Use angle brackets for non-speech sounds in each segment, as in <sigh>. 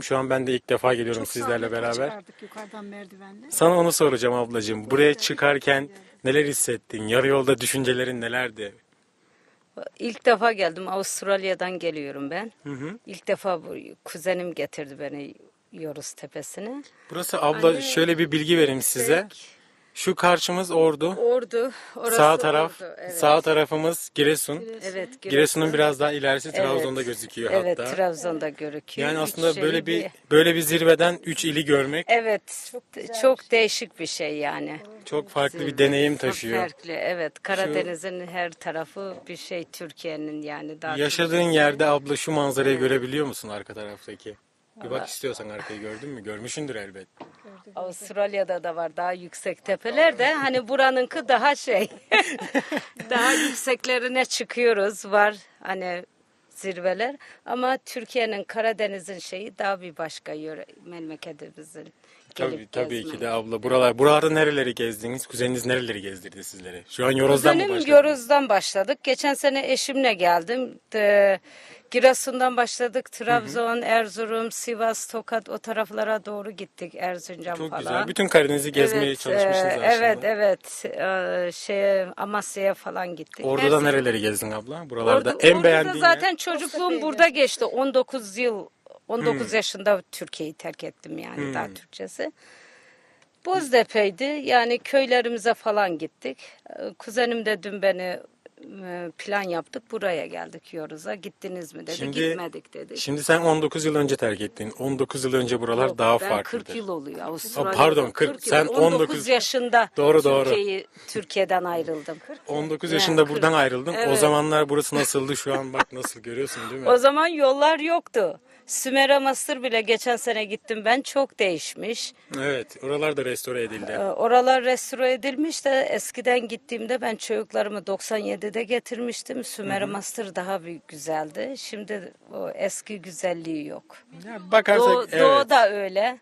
Şu an ben de ilk defa geliyorum Çok sizlerle sağlıklı beraber. Çıkardık yukarıdan merdivenle. Sana onu soracağım ablacığım. Buraya çıkarken neler hissettin? Yarı yolda düşüncelerin nelerdi? İlk defa geldim. Avustralya'dan geliyorum ben. Hı hı. İlk defa bu kuzenim getirdi beni Yoruz Tepesi'ne. Burası abla Anne, şöyle bir bilgi vereyim size. Şu karşımız Ordu. Ordu. Orası Sağ taraf, Ordu, evet. sağ tarafımız Giresun. Evet, Giresun'un biraz daha ilerisi Evet. Trabzon'da gözüküyor Evet, hatta. Trabzon'da görüküyor. Yani Üç aslında şey böyle bir böyle bir zirveden 3 ili görmek Evet, çok, değişik bir şey yani. çok farklı bir deneyim Çok taşıyor. farklı, evet. Karadeniz'in her tarafı bir şey Türkiye'nin yani. Daha Yaşadığın yerde abla şu manzarayı görebiliyor musun arka taraftaki? Bir bak istiyorsan arkayı gördün mü? Görmüşsündür elbet. Avustralya'da da var daha yüksek tepeler de. Hani buranınki daha şey <laughs> daha yükseklerine çıkıyoruz. Var hani zirveler. Ama Türkiye'nin Karadeniz'in şeyi daha bir başka yöre memleketimizin Tabii, gelip tabii gezmek. ki de abla. Buralar, buralarda nereleri gezdiniz? Kuzeniniz nereleri gezdirdi sizleri? Şu an Yoroz'dan mı Kuzenim başladınız? Yoruz'dan başladık. Geçen sene eşimle geldim. De, Giresun'dan başladık. Trabzon, Erzurum, Sivas, Tokat o taraflara doğru gittik. Erzincan Çok falan. güzel. Bütün Karadeniz'i gezmeye Evet, çalışmışsınız e, aslında. Evet, evet. E, şey Amasya'ya falan gittik. Ordu'da Her- nereleri gezdin abla? Buralarda Ordu- en Ordu'da beğendiğin zaten yer? çocukluğum burada geçti. 19 yıl, 19 Hmm. yaşında Türkiye'yi terk ettim yani daha Türkçesi. Boztepe'ydi. Yani köylerimize falan gittik. E, Kuzenim de dün beni plan yaptık. Buraya geldik Yoruz'a. Gittiniz mi dedi. Şimdi- Gitmedik dedi. Şimdi sen 19 yıl önce terk ettin. 19 yıl önce buralar Yok, daha ben farklıdır. 40 yıl oluyor Avustralya'da. pardon, 40. yıl. Sen 19, 19 yaşında Doğru, doğru. Türkiye'yi, Türkiye'den ayrıldım. <laughs> 19 Yani yaşında 40. buradan ayrıldın. O Evet. zamanlar burası nasıldı? Şu an bak nasıl görüyorsun değil mi? O zaman yollar yoktu. Sümera Mısır bile geçen sene gittim ben çok değişmiş. Evet, oralar da restore edildi. Ee, Oralar restore edilmiş de eskiden gittiğimde ben çocuklarımı 97'de getirmiştim. Sümera Mısır daha büyük güzeldi. Şimdi o eski güzelliği yok. Ya bakarsak Doğu, evet. Doğu da öyle.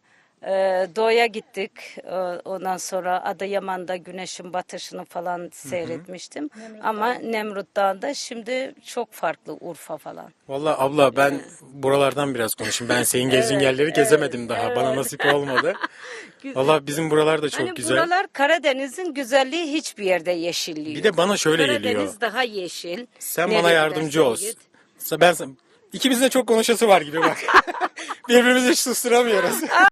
Ee, Doğu'ya gittik. Ee, Ondan sonra Adıyaman'da güneşin batışını falan seyretmiştim. Ama Nemrut Dağı'nda şimdi çok farklı Urfa falan. Vallahi abla ben buralardan biraz konuşayım. Ben senin <laughs> gezdiğin yerleri gezemedim daha. Bana nasip olmadı. <laughs> Vallahi bizim buralar da çok hani güzel. buralar Karadeniz'in güzelliği hiçbir yerde yeşilliği Bir de bana şöyle Karadeniz geliyor. daha yeşil. Sen Nereye bana yardımcı gidersen ol. git. Ben ikimizin de çok konuşası var gibi bak. <laughs> Birbirimizi hiç susturamıyoruz.